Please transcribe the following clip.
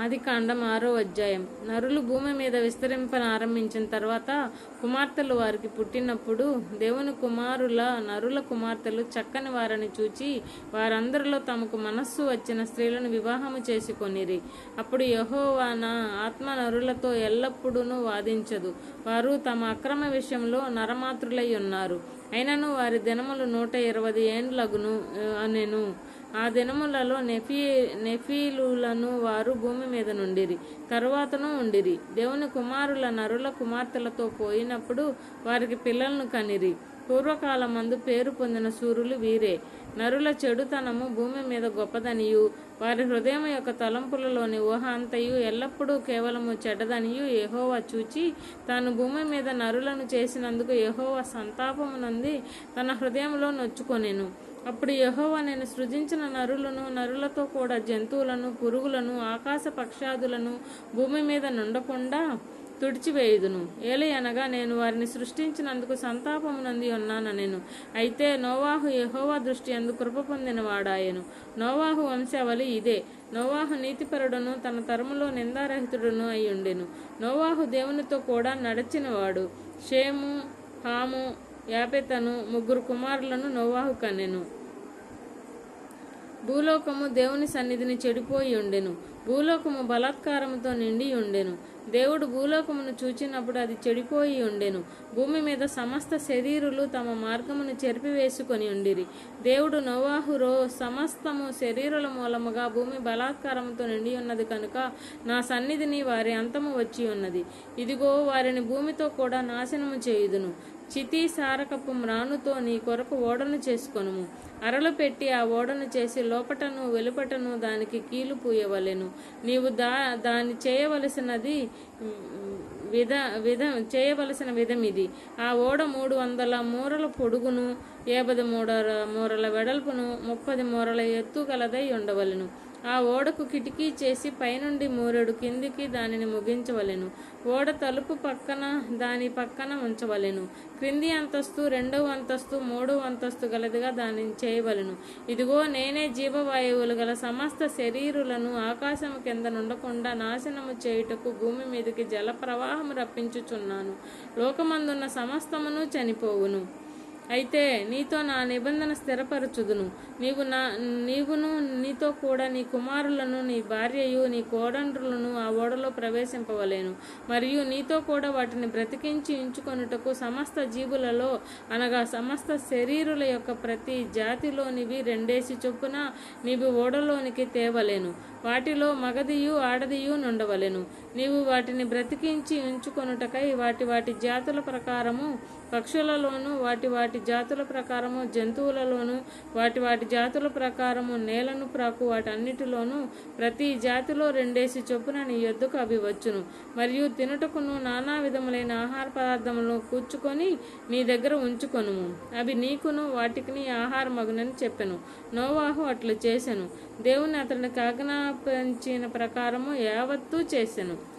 ఆది కాండం ఆరో అధ్యాయం. నరులు భూమి మీద విస్తరింపనారంభించిన తర్వాత కుమార్తెలు వారికి పుట్టినప్పుడు దేవుని కుమారుల నరుల కుమార్తెలు చక్కని వారని చూచి వారందరిలో తమకు మనస్సు వచ్చిన స్త్రీలను వివాహము చేసుకొనిరి. అప్పుడు యహోవాన ఆత్మ నరులతో ఎల్లప్పుడూ వాదించదు. వారు తమ అక్రమ విషయంలో నరమాతృలై ఉన్నారు. అయినను వారి దినములు నూట ఇరవై ఏండ్లగును అనెను. ఆ దినములలో నెఫీ నెఫీలులను వారు భూమి మీద నుండిరి తరువాతను ఉండిరి. దేవుని కుమారుల నరుల కుమార్తెలతో పోయినప్పుడు వారికి పిల్లలను కనిరి. పూర్వకాలమందు పేరు పొందిన సూర్యులు వీరే. నరుల చెడుతనము భూమి మీద గొప్పదనియు. వారి హృదయం యొక్క తలంపులలోని ఊహ అంతయు ఎల్లప్పుడూ కేవలము చెడ్డదనియు యెహోవా చూచి తాను భూమి మీద నరులను చేసినందుకు యెహోవా సంతాపమునంది తన హృదయంలో నొచ్చుకొనెను. అప్పుడు యహోవా నేను సృజించిన నరులను నరులతో కూడా జంతువులను పురుగులను ఆకాశ పక్షాదులను భూమి మీద నుండకుండా తుడిచివేయుదును. ఏలి అనగా నేను వారిని సృష్టించినందుకు సంతాపమునంది ఉన్నాను నేను. అయితే నోవాహు యహోవా దృష్టి అందు కృప పొందిన వాడాయను. నోవాహు వంశావళి ఇదే. నోవాహు నీతిపరుడును తన తరములో నిందారహితుడును అయి ఉండెను. నోవాహు దేవునితో కూడా నడిచినవాడు. షేము హాము యాపెతను ముగ్గురు కుమారులను నోవాహు కన్నెను. భూలోకము దేవుని సన్నిధిని చెడిపోయి ఉండెను. భూలోకము బలాత్కారముతో నిండి ఉండెను. దేవుడు భూలోకమును చూచినప్పుడు అది చెడిపోయి ఉండెను. భూమి మీద సమస్త శరీరులు తమ మార్గమును చెరిపివేసుకొని ఉండిరి. దేవుడు నోవాహురో సమస్తము శరీరుల మూలముగా భూమి బలాత్కారముతో నిండి ఉన్నది కనుక నా సన్నిధిని వారి అంతము వచ్చి ఉన్నది. ఇదిగో వారిని భూమితో కూడా నాశనము చేయుదును. చితి సారకపు మ్రానుతో నీ కొరకు ఓడను చేసుకొనుము. అరలు పెట్టి ఆ ఓడను చేసి లోపటను వెలుపటను దానికి కీలు పూయవలెను. నీవు దా దాని చేయవలసినది విధ విధ చేయవలసిన విధం ఇది ఆ ఓడ మూడు వందల మూరల పొడుగును ఏబది మూడ మూరల వెడల్పును ముప్పది మూరల ఎత్తు గలదై ఉండవలను. ఆ ఓడకు కిటికీ చేసి పైనుండి మూరెడు కిందికి దానిని ముగించవలెను. ఓడ తలుపు పక్కన దాని పక్కన ఉంచవలెను. క్రింది అంతస్తు రెండవ అంతస్తు మూడవ అంతస్తు గలదిగా దానిని చేయవలెను. ఇదిగో నేనే జీవవాయువులు గల సమస్త శరీరులను ఆకాశము కింద నుండకుండా నాశనము చేయుటకు భూమి మీదకి జల ప్రవాహము రప్పించుచున్నాను. లోకమందున్న సమస్తమును చనిపోవును. అయితే నీతో నా నిబంధన స్థిరపరచుదును. నీవు నా నీవును నీతో కూడా నీ కుమారులను నీ భార్యయు నీ కోడండ్రులను ఆ ఓడలో ప్రవేశింపవలేను. మరియు నీతో కూడా వాటిని బ్రతికించి ఉంచుకొనుటకు సమస్త జీవులలో అనగా సమస్త శరీరుల యొక్క ప్రతి జాతిలోనివి రెండేసి చొప్పున నీవు ఓడలోనికి తేవలేను. వాటిలో మగదియు ఆడదియు నుండవలెను. నీవు వాటిని బ్రతికించి ఉంచుకొనుటకై వాటి వాటి జాతుల ప్రకారము పక్షులలోను వాటి వాటి జాతుల ప్రకారము జంతువులలోను వాటి వాటి జాతుల ప్రకారము నేలను ప్రాకు వాటన్నిటిలోనూ ప్రతి జాతిలో రెండేసి చొప్పున నీ యొద్దకు అవి వచ్చును. మరియు తినుటకును నానా విధములైన ఆహార పదార్థములను కూర్చుకొని నీ దగ్గర ఉంచుకొను అవి నీకును వాటికి ఆహారమగునని చెప్పెను. నోవాహు అట్లు చేశాను దేవుని అతనికి ఆజ్ఞాపించిన ప్రకారము యావత్తూ చేశాను